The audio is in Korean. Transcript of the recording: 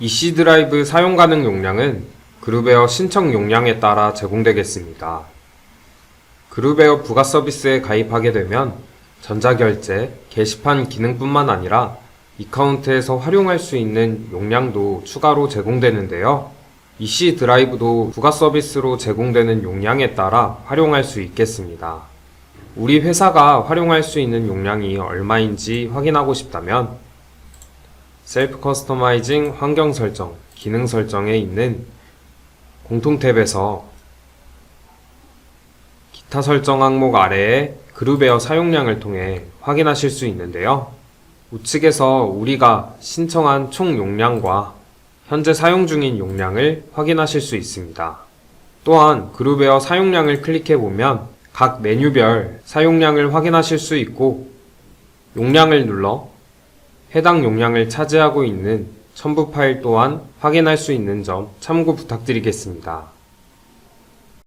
EC 드라이브 사용 가능 용량은 그룹웨어 신청 용량에 따라 제공되겠습니다. 그룹웨어 부가 서비스에 가입하게 되면 전자결제, 게시판 기능뿐만 아니라 이카운트에서 활용할 수 있는 용량도 추가로 제공되는데요. EC 드라이브도 부가 서비스로 제공되는 용량에 따라 활용할 수 있겠습니다. 우리 회사가 활용할 수 있는 용량이 얼마인지 확인하고 싶다면 셀프 커스터마이징 환경 설정, 기능 설정에 있는 공통 탭에서 기타 설정 항목 아래에 그룹웨어 사용량을 통해 확인하실 수 있는데요. 우측에서 우리가 신청한 총 용량과 현재 사용 중인 용량을 확인하실 수 있습니다. 또한 그룹웨어 사용량을 클릭해 보면 각 메뉴별 사용량을 확인하실 수 있고 용량을 눌러 해당 용량을 차지하고 있는 첨부 파일 또한 확인할 수 있는 점 참고 부탁드리겠습니다.